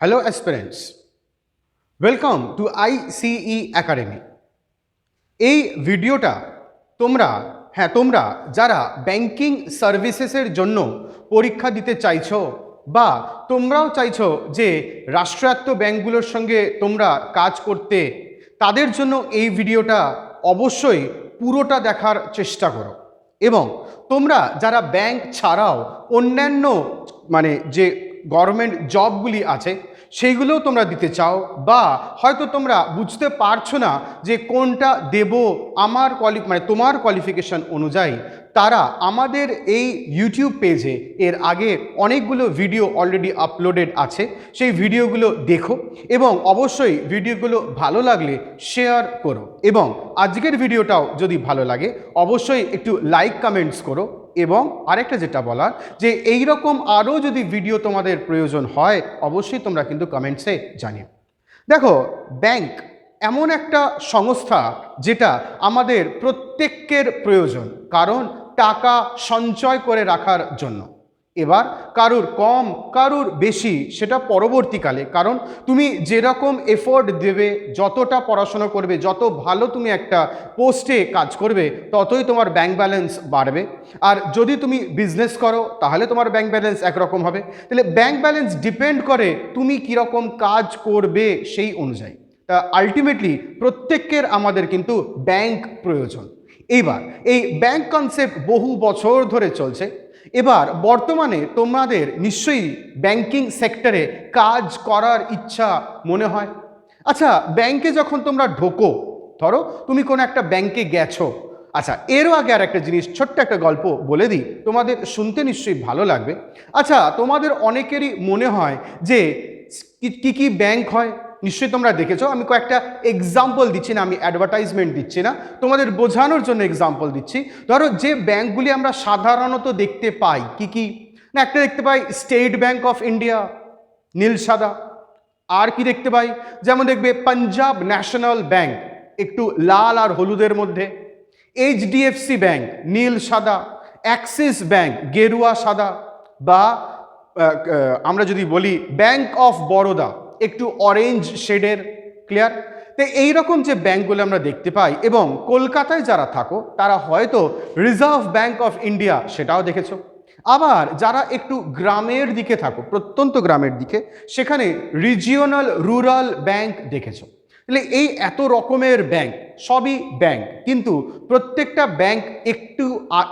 Hello aspirants, welcome to ICE Academy. এই ভিডিওটা তোমরা হ্যাঁ তোমরা যারা ব্যাংকিং সার্ভিসেসের জন্য পরীক্ষা দিতে চাইছো বা তোমরাও চাইছো যে রাষ্ট্রায়ত্ত ব্যাংকগুলোর সঙ্গে তোমরা কাজ করতে তাদের জন্য এই ভিডিওটা অবশ্যই পুরোটা দেখার চেষ্টা করো এবং তোমরা যারা ব্যাংক ছাড়াও অন্যান্য মানে যে গভর্নমেন্ট জবগুলি আছে সেইগুলোও তোমরা দিতে চাও বা হয়তো তোমরা বুঝতে পারছ না যে কোনটা দেব আমার কোয়ালি মানে তোমার কোয়ালিফিকেশন অনুযায়ী। তারা আমাদের এই ইউটিউব পেজে এর আগে অনেকগুলো ভিডিও অলরেডি আপলোডেড আছে। সেই ভিডিওগুলো দেখো এবং অবশ্যই ভিডিওগুলো ভালো লাগলে শেয়ার করো। এবং আজকের ভিডিওটাও যদি ভালো লাগে, অবশ্যই একটু লাইক কমেন্টস করো। এবং আরেকটা যেটা বলার, যে এই রকম আরও যদি ভিডিও তোমাদের প্রয়োজন হয়, অবশ্যই তোমরা কিন্তু কমেন্টসে জানিও। দেখো ব্যাংক এমন একটা সংস্থা যেটা আমাদের প্রত্যেকের প্রয়োজন, কারণ টাকা সঞ্চয় করে রাখার জন্য। এবার কারুর কম, কারুর বেশি, সেটা পরবর্তীকালে। কারণ তুমি যেরকম এফোর্ট দেবে, যতটা পড়াশোনা করবে, যত ভালো তুমি একটা পোস্টে কাজ করবে, ততই তোমার ব্যাংক ব্যালেন্স বাড়বে। আর যদি তুমি বিজনেস করো, তাহলে তোমার ব্যাংক ব্যালেন্স একরকম হবে। তাহলে ব্যাংক ব্যালেন্স ডিপেন্ড করে তুমি কীরকম কাজ করবে সেই অনুযায়ী। তা আলটিমেটলি প্রত্যেকের আমাদের কিন্তু ব্যাংক প্রয়োজন। এইবার এই ব্যাংক কনসেপ্ট বহু বছর ধরে চলছে। এবার বর্তমানে তোমাদের নিশ্চয়ই ব্যাংকিং সেক্টরে কাজ করার ইচ্ছা মনে হয়? আচ্ছা ব্যাংকে যখন তোমরা ঢোকো, ধরো তুমি কোনো একটা ব্যাংকে গেছো আচ্ছা এরও আগে আর একটা জিনিস, ছোট্ট একটা গল্প বলে দিই, তোমাদের শুনতে নিশ্চয়ই ভালো লাগবে। আচ্ছা তোমাদের অনেকেরই মনে হয় যে কি কি ব্যাংক হয়? নিশ্চয়ই তোমরা দেখেছ, আমি কয়েকটা এক্সাম্পল দিচ্ছি না, আমি অ্যাডভার্টাইজমেন্ট দিচ্ছি না। তোমাদের বোঝানোর জন্য এক্সাম্পল দিচ্ছি। ধরো যে ব্যাংকগুলি আমরা সাধারণত দেখতে পাই, কি কি? না, একটা দেখতে পাই স্টেট ব্যাঙ্ক অফ ইন্ডিয়া নীল সাদা। আর কি দেখতে পাই? যেমন দেখবে পাঞ্জাব ন্যাশনাল ব্যাঙ্ক একটু লাল আর হলুদের মধ্যে। এইচডিএফসি ব্যাঙ্ক নীল সাদা। অ্যাক্সিস ব্যাঙ্ক গেরুয়া সাদা। বা আমরা যদি বলি ব্যাঙ্ক অফ বরোদা একটু অরেঞ্জ শেডের ক্লিয়ার তো এইরকম যে ব্যাঙ্কগুলো আমরা দেখতে পাই এবং কলকাতায় যারা থাকো, তারা হয়তো রিজার্ভ ব্যাঙ্ক অফ ইন্ডিয়া সেটাও দেখেছ। আবার যারা একটু গ্রামের দিকে থাকো, প্রত্যন্ত গ্রামের দিকে, সেখানে রিজিওনাল রুরাল ব্যাংক দেখেছ। তাহলে এই এত রকমের ব্যাংক সবই ব্যাংক কিন্তু প্রত্যেকটা ব্যাংক একটু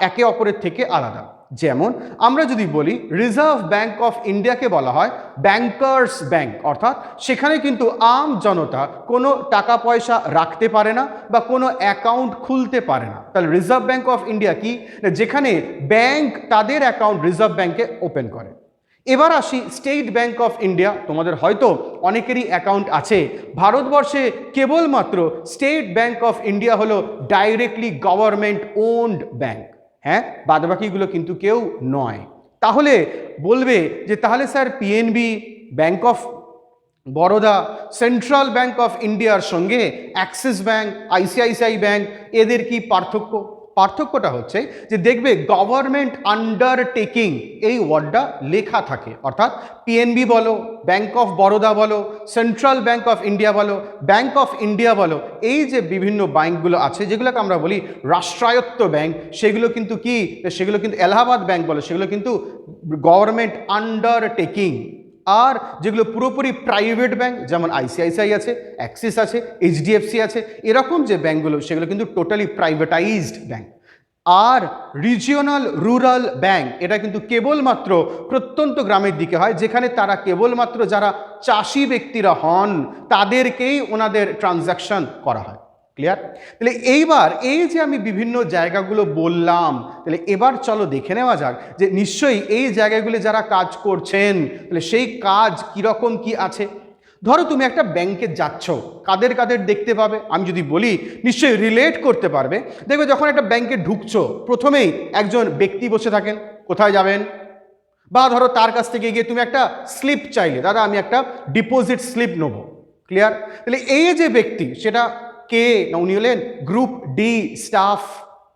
একে অপরের থেকে আলাদা। যেমন আমরা যদি বলি রিজার্ভ ব্যাংক অফ ইন্ডিয়াকে বলা হয় ব্যাংকার্স ব্যাংক অর্থাৎ সেখানে কিন্তু আম জনতা কোনো টাকা পয়সা রাখতে পারে না বা কোনো অ্যাকাউন্ট খুলতে পারে না। তাহলে রিজার্ভ ব্যাংক অফ ইন্ডিয়া কি? যেখানে ব্যাংক তাদের অ্যাকাউন্ট রিজার্ভ ব্যাংকে ওপেন করে। এবার আসি স্টেট ব্যাংক অফ ইন্ডিয়া তোমাদের হয়তো অনেকেরই অ্যাকাউন্ট আছে। ভারতবর্ষে কেবলমাত্র স্টেট ব্যাংক অফ ইন্ডিয়া হলো ডাইরেক্টলি গভর্নমেন্ট ওন্ড ব্যাংক হ্যাঁ? বাদবাকিগুলো কিন্তু কেউ নয়। তাহলে বলবে যে তাহলে sir PNB bank of Baroda central bank of ইন্ডিয়ার সঙ্গে অ্যাক্সিস ব্যাংক আইসিআইসিআই ব্যাংক এদের কি পার্থক্য? পার্থক্যটা হচ্ছে যে দেখবে গভর্নমেন্ট আন্ডারটেকিং এই ওয়ার্ডটা লেখা থাকে। অর্থাৎ পিএনবি বলো ব্যাংক অফ বরোদা বলো সেন্ট্রাল ব্যাংক অফ ইন্ডিয়া বলো ব্যাংক অফ ইন্ডিয়া বলো, এই যে বিভিন্ন ব্যাংকগুলো আছে, যেগুলোকে আমরা বলি রাষ্ট্রায়ত্ত ব্যাংক সেগুলো কিন্তু কি? সেগুলো কিন্তু এলাহাবাদ ব্যাংক বলো, সেগুলো কিন্তু গভর্নমেন্ট আন্ডারটেকিং আর যেগুলো পুরোপুরি প্রাইভেট ব্যাংক যেমন আইসিআইসিআই আছে অ্যাক্সিস আছে এইচডিএফসি আছে, এরকম যে ব্যাঙ্কগুলো সেগুলো কিন্তু টোটালি প্রাইভেটাইজড ব্যাঙ্ক আর রিজিওনাল রুরাল ব্যাংক এটা কিন্তু কেবলমাত্র প্রত্যন্ত গ্রামের দিকে হয়, যেখানে তারা কেবলমাত্র যারা চাষি ব্যক্তিরা হন, তাদেরকেই ওনাদের ট্রানজ্যাকশন করা হয়। ক্লিয়ার তাহলে এইবার এই যে আমি বিভিন্ন জায়গাগুলো বললাম, তাহলে এবার চলো দেখে নেওয়া যাক যে নিশ্চয়ই এই জায়গাগুলো যারা কাজ করছেন, তাহলে সেই কাজ কীরকম কি আছে? ধরো তুমি একটা ব্যাংকে যাচ্ছ, কাদের কাদের দেখতে পাবে? আমি যদি বলি, নিশ্চয়ই রিলেট করতে পারবে। দেখবে যখন একটা ব্যাংকে ঢুকছো, প্রথমেই একজন ব্যক্তি বসে থাকেন, কোথায় যাবেন? বা ধরো তার কাছ থেকে গিয়ে তুমি একটা স্লিপ চাইলে, দাদা, আমি একটা ডিপোজিট স্লিপ নেব। ক্লিয়ার তাহলে এই যে ব্যক্তি, সেটা কে? না, উনি হলেন গ্রুপ ডি স্টাফ।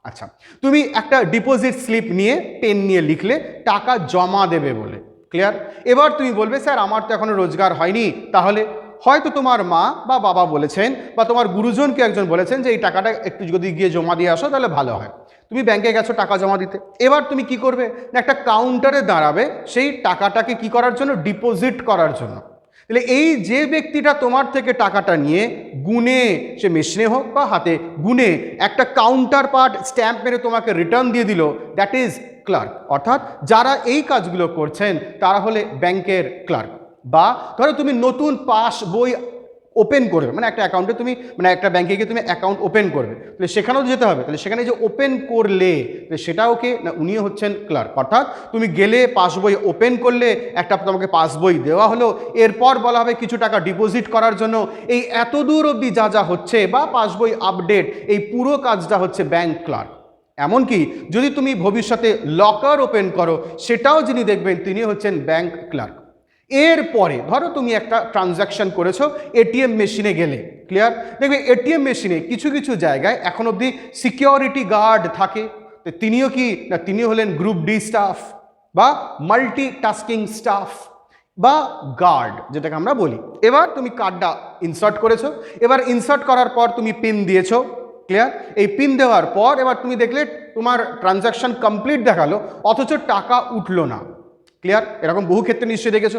আচ্ছা তুমি একটা ডিপোজিট স্লিপ নিয়ে, পেন নিয়ে লিখলে টাকা জমা দেবে বলে, ক্লিয়ার? এবার তুমি বলবে, স্যার, আমার তো এখনও রোজগার হয়নি। তাহলে হয়তো তোমার মা বা বাবা বলেছেন বা তোমার গুরুজনকে একজন বলেছেন যে, এই টাকাটা একটু যদি গিয়ে জমা দিয়ে আসো, তাহলে ভালো হয়। তুমি ব্যাংকে গেছো, টাকা জমা দিতে। এবার তুমি কি করবে? না, একটা কাউন্টারে দাঁড়াবে সেই টাকাটাকে কি করার জন্য? ডিপোজিট করার জন্য। তাহলে এই যে ব্যক্তিটা তোমার থেকে টাকাটা নিয়ে গুনে সে মেশিনে হোক বা হাতে গুনে একটা কাউন্টার পার্ট স্ট্যাম্প মেরে তোমাকে রিটার্ন দিয়ে দিল দ্যাট ইজ ক্লার্ক অর্থাৎ যারা এই কাজগুলো করছেন, তারা হলে ব্যাংকের ক্লার্ক বা ধরো তুমি নতুন পাস বই ওপেন করবে। মানে একটা অ্যাকাউন্টে তুমি মানে একটা ব্যাংকে গিয়ে তুমি অ্যাকাউন্ট ওপেন করবে। তাহলে সেখানেও যেতে হবে। তাহলে সেখানে যে ওপেন করলে সেটাও কে? না, উনিও হচ্ছেন ক্লার্ক অর্থাৎ তুমি গেলে পাসবই ওপেন করলে, একটা তোমাকে পাসবই দেওয়া হলো। এরপর বলা হবে কিছু টাকা ডিপোজিট করার জন্য। এই এত দূর অবধি যা যা হচ্ছে বা পাসবই আপডেট এই পুরো কাজটা হচ্ছে ব্যাংক ক্লার্ক এমনকি যদি তুমি ভবিষ্যতে লকার ওপেন করো, সেটাও যিনি দেখবেন, তিনি হচ্ছেন ব্যাংক ক্লার্ক এরপরে, ধরো তুমি একটা ট্রানজ্যাকশন করেছ, এটিএম মেশিনে গেলে ক্লিয়ার দেখবে এটিএম মেশিনে কিছু কিছু জায়গায় এখন অবধি সিকিউরিটি গার্ড থাকে। তিনিও কি? না তিনি হলেন গ্রুপ ডি স্টাফ বা মাল্টি টাস্কিং স্টাফ বা গার্ড যেটাকে আমরা বলি। এবার তুমি কার্ডটা ইনসার্ট করেছ, এবার ইনসার্ট করার পর তুমি পিন দিয়েছ ক্লিয়ার এই পিন দেওয়ার পর এবার তুমি দেখলে তোমার ট্রানজ্যাকশন কমপ্লিট দেখাল, অথচ টাকা উঠল না। ক্লিয়ার এরকম বহু ক্ষেত্রে নিশ্চয়ই দেখেছ।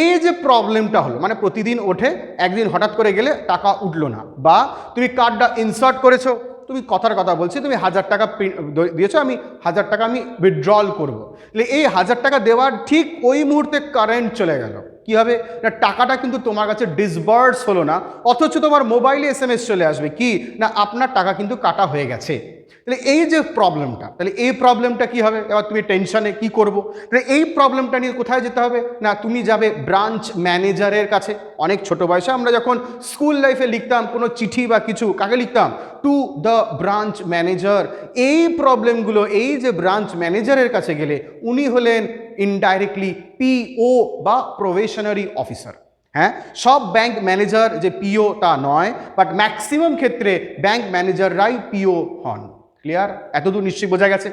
এই যে প্রবলেমটা হলো মানে প্রতিদিন ওঠে, একদিন হঠাৎ করে গেলে টাকা উঠল না, বা তুমি কার্ডটা ইনসার্ট করেছ, তুমি কথার কথা বলছি, তুমি হাজার টাকা দিয়েছ, আমি হাজার টাকা আমি উইথড্রল করব। এই হাজার টাকা দেওয়ার ঠিক ওই মুহূর্তে কারেন্ট চলে গেল। কি হবে? না, টাকাটা কিন্তু তোমার কাছে ডিসবার্স হলো না, অথচ তোমার মোবাইলে এস চলে আসবে। কি? না, আপনার টাকা কিন্তু কাটা হয়ে গেছে। তাহলে এই যে প্রবলেমটা তাহলে এই প্রবলেমটা কি হবে? এবার তুমি টেনশনে কি করব? তাহলে এই প্রবলেমটা নিয়ে কোথায় যেতে হবে? না, তুমি যাবে ব্রাঞ্চ ম্যানেজারের কাছে। অনেক ছোট বয়সে আমরা যখন স্কুল লাইফে লিখতাম, কোনো চিঠি বা কিছু, কাকে লিখতাম? টু দ্য ব্রাঞ্চ ম্যানেজার এই প্রবলেমগুলো এই যে ব্রাঞ্চ ম্যানেজারের কাছে গেলে, উনি হলেন ইনডাইরেক্টলি পিও বা প্রোভেশনারি অফিসার হ্যাঁ? সব ব্যাংক ম্যানেজার যে পিও তা নয় বাট ম্যাক্সিমাম ক্ষেত্রে ব্যাংক ম্যানেজাররাই পিও হন। ক্লিয়ার এতদূর নিশ্চয়ই বোঝা গেছে।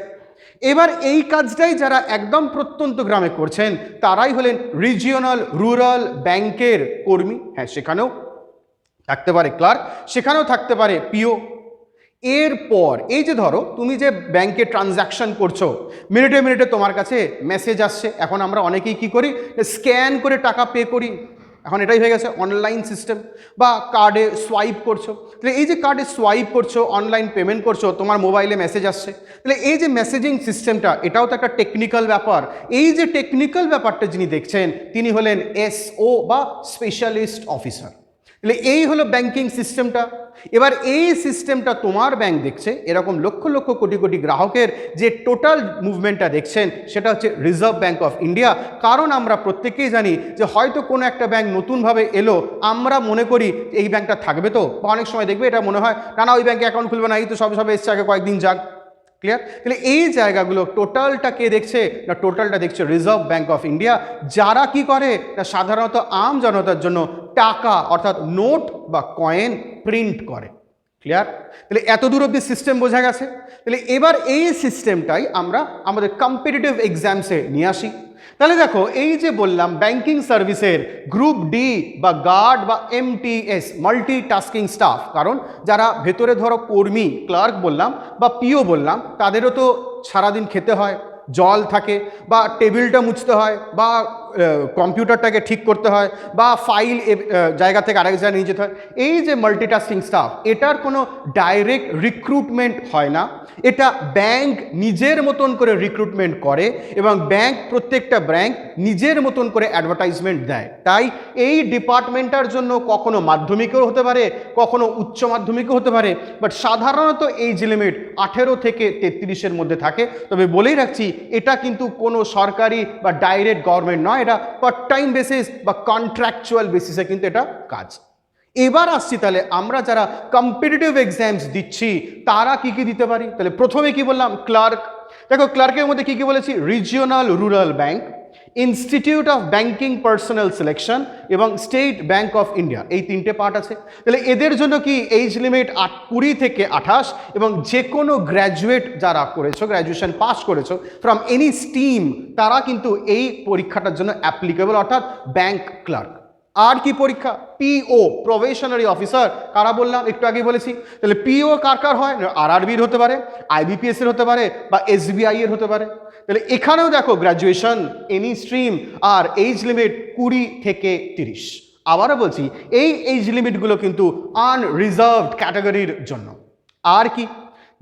এবার এই কাজটাই যারা একদম প্রত্যন্ত গ্রামে করছেন, তারাই হলেন রিজিওনাল রুরাল ব্যাংকের কর্মী। হ্যাঁ সেখানেও থাকতে পারে ক্লার্ক সেখানেও থাকতে পারে পিও এরপর, এই যে ধরো, তুমি যে ব্যাংকে ট্রানজ্যাকশন করছ, মিনিটে মিনিটে তোমার কাছে মেসেজ আসছে, এখন আমরা অনেকেই কি করি? স্ক্যান করে টাকা পে করি। এখন এটাই হয়ে গেছে অনলাইন সিস্টেম বা কার্ডে সোয়াইপ করছ। তাহলে এই যে কার্ডে সোয়াইপ করছ অনলাইন পেমেন্ট করছ, তোমার মোবাইলে মেসেজ আসছে। তাহলে এই যে মেসেজিং সিস্টেমটা এটাও তো একটা টেকনিক্যাল ব্যাপার। এই যে টেকনিক্যাল ব্যাপারটা যিনি দেখছেন, তিনি হলেন এসও বা স্পেশালিস্ট অফিসার তাহলে এই হলো ব্যাংকিং সিস্টেমটা এবার এই সিস্টেমটা তোমার ব্যাংক দেখছে, এরকম লক্ষ লক্ষ কোটি কোটি গ্রাহকের যে টোটাল মুভমেন্টটা দেখছেন, সেটা হচ্ছে রিজার্ভ ব্যাঙ্ক অফ ইন্ডিয়া কারণ আমরা প্রত্যেকেই জানি যে হয়তো কোনো একটা ব্যাংক নতুনভাবে এলো, আমরা মনে করি এই ব্যাংকটা থাকবে তো, বা অনেক সময় দেখবে এটা মনে হয়, না না, ওই ব্যাংকে অ্যাকাউন্ট খুলবে না, এই তো সবে সবে এসছে, আগে কয়েকদিন যাক। ক্লিয়ার তাহলে এই জায়গাগুলো টোটালটা কে দেখছে না, টোটালটা দেখছে রিজার্ভ ব্যাঙ্ক অফ ইন্ডিয়া যারা কি করে? না, সাধারণত আম জনতার জন্য টাকা, অর্থাৎ নোট বা কয়েন প্রিন্ট করে। ক্লিয়ার তাহলে এত দূর অব্দি সিস্টেম বোঝা গেছে। তাহলে এবার এই সিস্টেমটাই আমরা আমাদের কম্পিটিটিভ এক্সামসে নিয়ে আসি। তাহলে দেখো, এই যে বললাম ব্যাংকিং সার্ভিসের গ্রুপ ডি বা গার্ড বা এমটিএস মাল্টি টাস্কিং স্টাফ কারণ যারা ভেতরে ধরো কর্মী ক্লার্ক বললাম বা পিও বললাম, তাদেরও তো সারাদিন খেতে হয়, জল থাকে বা টেবিলটা মুছতে হয় বা কম্পিউটারটাকে ঠিক করতে হয় বা ফাইল জায়গা থেকে আরেক জায়গায় নিয়ে যেতে হয়। এই যে মাল্টিটাস্কিং স্টাফ এটার কোনো ডাইরেক্ট রিক্রুটমেন্ট হয় না। এটা ব্যাংক নিজের মতন করে রিক্রুটমেন্ট করে এবং ব্যাংক প্রত্যেকটা ব্যাংক নিজের মতন করে অ্যাডভার্টাইজমেন্ট দেয়। তাই এই ডিপার্টমেন্টটার জন্য কখনো মাধ্যমিকেও হতে পারে, কখনো উচ্চ মাধ্যমিকও হতে পারে বাট সাধারণত এই যে লিমিট আঠেরো থেকে তেত্রিশের মধ্যে থাকে। তবে বলেই রাখছি, এটা কিন্তু কোনো সরকারি বা ডাইরেক্ট গভর্নমেন্ট নয় এটা পার টাইম বেসিস বা কন্ট্রাকচুয়াল বেসিসে কিন্তু এটা কাজ। এবার আসছি তাহলে আমরা যারা কম্পিটিটিভ এক্সামস দিচ্ছি, তারা কি কি দিতে পারি? তাহলে প্রথমে কি বললাম, ক্লার্ক। দেখো, ক্লার্কের মধ্যে কি কি বলেছি? Regional rural bank institute of banking personnel selection এবং স্টেট ব্যাংক অফ ইন্ডিয়া এই তিনটে পার্ট আছে। তাহলে এদের জন্য কি এইজ লিমিট আট, কুড়ি থেকে আঠাশ এবং যে কোনো গ্র্যাজুয়েট যারা করেছ গ্র্যাজুয়েশন পাস করেছ ফ্রম এনি স্টিম তারা কিন্তু এই পরীক্ষাটার জন্য অ্যাপ্লিকেবল অর্থাৎ ব্যাংক ক্লার্ক আর কি পরীক্ষা? পিও প্রবেশনারি অফিসার কারা বললাম? একটু আগে বলেছি। তাহলে পিও কার কার হয়? আর আরবির হতে পারে আইবিপিএস এর হতে পারে, বা এসবিআই এর হতে পারে। তাহলে এখানেও দেখো গ্র্যাজুয়েশন এনি স্ট্রিম আর এইজ লিমিট কুড়ি থেকে তিরিশ। আবারও বলছি, এই এইজ লিমিটগুলো কিন্তু আনরিজার্ভড ক্যাটাগরির জন্য। আর কি?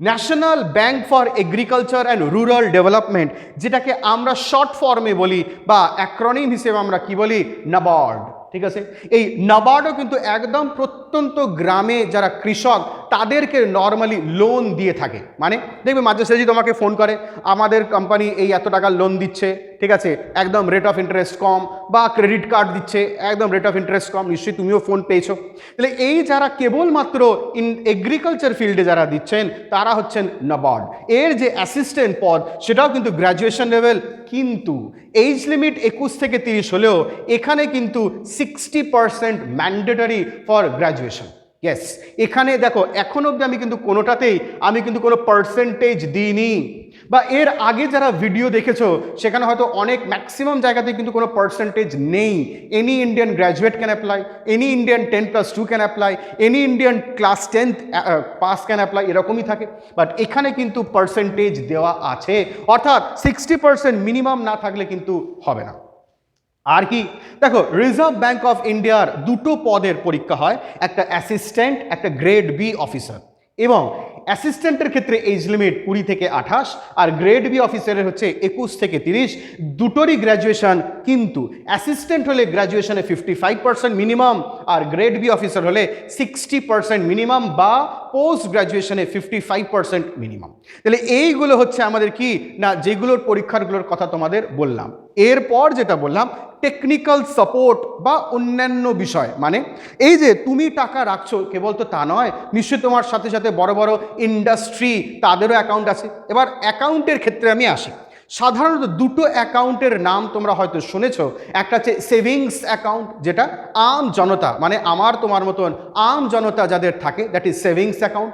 National bank for agriculture and rural development যেটাকে আমরা শর্ট ফর্মে বলি, বা অ্যাক্রনিম হিসেবে আমরা কি বলি? নাবার্ড ঠিক আছে? এই নাবার্ডও কিন্তু একদম প্রত্যন্ত গ্রামে যারা কৃষক তাদেরকে নর্মালি লোন দিয়ে থাকে। মানে দেখবে মাঝে সাঝে তোমাকে ফোন করে, আমাদের কোম্পানি এই এত টাকা লোন দিচ্ছে, ঠিক আছে? একদম রেট অফ ইন্টারেস্ট কম বা ক্রেডিট কার্ড দিচ্ছে, একদম রেট অফ ইন্টারেস্ট কম, নিশ্চয়ই তুমিও ফোন পেয়েছ। তাহলে এই যারা কেবলমাত্র ইন এগ্রিকালচার ফিল্ডে যারা দিচ্ছেন, তারা হচ্ছেন নাবার্ড এর যে অ্যাসিস্ট্যান্ট পদ, সেটাও কিন্তু গ্র্যাজুয়েশন লেভেল কিন্তু এইজ লিমিট একুশ থেকে তিরিশ হলেও এখানে কিন্তু sixty percent mandatory for graduation yes এখানে দেখো, এখন অবধি আমি কিন্তু কোনোটাতেই, আমি কিন্তু কোনো পার্সেন্টেজ দিইনি। বা এর আগে যারা ভিডিও দেখেছ, সেখানে হয়তো অনেক ম্যাক্সিমাম জায়গাতে কিন্তু কোনো পার্সেন্টেজ নেই। Any Indian graduate can apply any Indian ten plus two can apply any Indian class tenth pass can apply এরকমই থাকে। বাট এখানে কিন্তু পার্সেন্টেজ দেওয়া আছে। অর্থাৎ সিক্সটি পার্সেন্ট মিনিমাম না থাকলে কিন্তু হবে না। আর কি? দেখো রিজার্ভ ব্যাংক অফ ইন্ডিয়ার দুটো পদের পরীক্ষা হয়, একটা অ্যাসিস্ট্যান্ট একটা গ্রেড বি অফিসার এবং অ্যাসিস্ট্যান্টের ক্ষেত্রে এজ লিমিট কুড়ি থেকে আঠাশ, আর গ্রেড বি অফিসারের হচ্ছে একুশ থেকে তিরিশ, দুটোরই গ্র্যাজুয়েশন কিন্তু অ্যাসিস্ট্যান্ট হলে গ্র্যাজুয়েশনে ফিফটি ফাইভ পার্সেন্ট মিনিমাম আর গ্রেড বি অফিসার হলে সিক্সটি পার্সেন্ট মিনিমাম বা পোস্ট গ্র্যাজুয়েশনে ফিফটি ফাইভ পার্সেন্ট মিনিমাম তাহলে এইগুলো হচ্ছে আমাদের কি? না, যেগুলোর পরীক্ষারগুলোর কথা তোমাদের বললাম। এরপর যেটা বললাম টেকনিক্যাল সাপোর্ট বা অন্যান্য বিষয়। মানে এই যে তুমি টাকা রাখছো, কেবল তো তা নয়, নিশ্চয়ই তোমার সাথে সাথে বড় বড় ইন্ডাস্ট্রি তাদেরও অ্যাকাউন্ট আছে। এবার অ্যাকাউন্টের ক্ষেত্রে আমি আসি। সাধারণত দুটো অ্যাকাউন্টের নাম তোমরা হয়তো শুনেছো। একটা হচ্ছে সেভিংস অ্যাকাউন্ট যেটা আম জনতা মানে আমার, তোমার মতন আম জনতা যাদের থাকে দ্যাট ইজ সেভিংস অ্যাকাউন্ট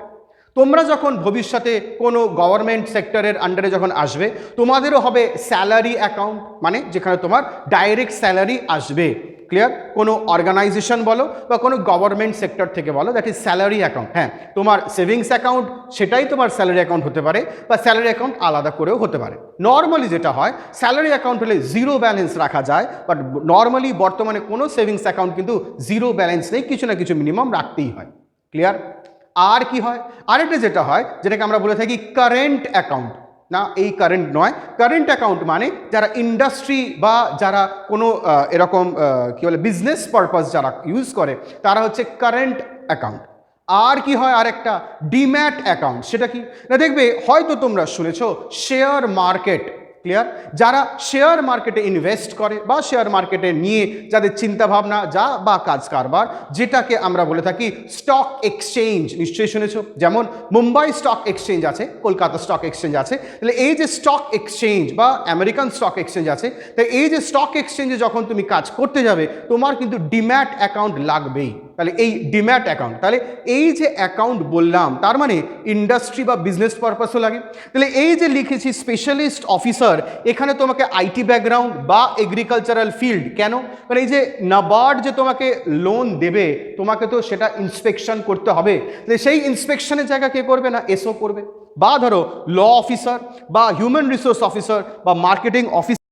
তোমরা যখন ভবিষ্যতে কোনো গভর্নমেন্ট সেক্টরের আন্ডারে যখন আসবে, তোমাদেরও হবে স্যালারি অ্যাকাউন্ট মানে যেখানে তোমার ডাইরেক্ট স্যালারি আসবে। ক্লিয়ার কোনো অর্গানাইজেশন বলো বা কোনো গভর্নমেন্ট সেক্টর থেকে বলো দ্যাট ইজ স্যালারি অ্যাকাউন্ট হ্যাঁ তোমার সেভিংস অ্যাকাউন্ট সেটাই তোমার স্যালারি অ্যাকাউন্ট হতে পারে বা স্যালারি অ্যাকাউন্ট আলাদা করেও হতে পারে। নর্মালি যেটা হয় স্যালারি অ্যাকাউন্ট হলে জিরো ব্যালেন্স রাখা যায় বাট নর্মালি বর্তমানে কোনো সেভিংস অ্যাকাউন্ট কিন্তু জিরো ব্যালেন্স নেই, কিছু না কিছু মিনিমাম রাখতেই হয়। ক্লিয়ার আর কি হয়? আরেকটা যেটা হয়, যেটাকে আমরা বলে থাকি কারেন্ট অ্যাকাউন্ট না, এই কারেন্ট নয়। কারেন্ট অ্যাকাউন্ট মানে যারা ইন্ডাস্ট্রি বা যারা কোনো এরকম কি বলে বিজনেস পারপাস যারা ইউজ করে, তারা হচ্ছে কারেন্ট অ্যাকাউন্ট আর কি হয় আর একটা ডিম্যাট অ্যাকাউন্ট সেটা কি? না, দেখবে, হয়তো তোমরা শুনেছ শেয়ার মার্কেট ক্লিয়ার যারা শেয়ার মার্কেটে ইনভেস্ট করে বা শেয়ার মার্কেটে নিয়ে যাদের চিন্তাভাবনা যা বা কাজ কারবার, যেটাকে আমরা বলে থাকি স্টক এক্সচেঞ্জ নিশ্চয়ই শুনেছো? যেমন মুম্বাই স্টক এক্সচেঞ্জ আছে, কলকাতা স্টক এক্সচেঞ্জ আছে, তাহলে এই যে স্টক এক্সচেঞ্জ বা আমেরিকান স্টক এক্সচেঞ্জ আছে তাই এই যে স্টক এক্সচেঞ্জে যখন তুমি কাজ করতে যাবে, তোমার কিন্তু ডিম্যাট অ্যাকাউন্ট লাগবেই। তাহলে এই ডিম্যাট অ্যাকাউন্ট তাহলে এই যে অ্যাকাউন্ট বললাম, তার মানে ইন্ডাস্ট্রি বা বিজনেস পারপাসও লাগে। তাহলে এই যে লিখেছি স্পেশালিস্ট অফিসার এখানে তোমাকে আইটি ব্যাকগ্রাউন্ড বা এগ্রিকালচারাল ফিল্ড কেন? মানে এই যে নাবার্ড যে তোমাকে লোন দেবে, তোমাকে তো সেটা ইন্সপেকশন করতে হবে। তাহলে সেই ইন্সপেকশনের জায়গা কে করবে না? এসও করবে। বা ধরো ল অফিসার বা হিউম্যান রিসোর্স অফিসার বা মার্কেটিং অফিসার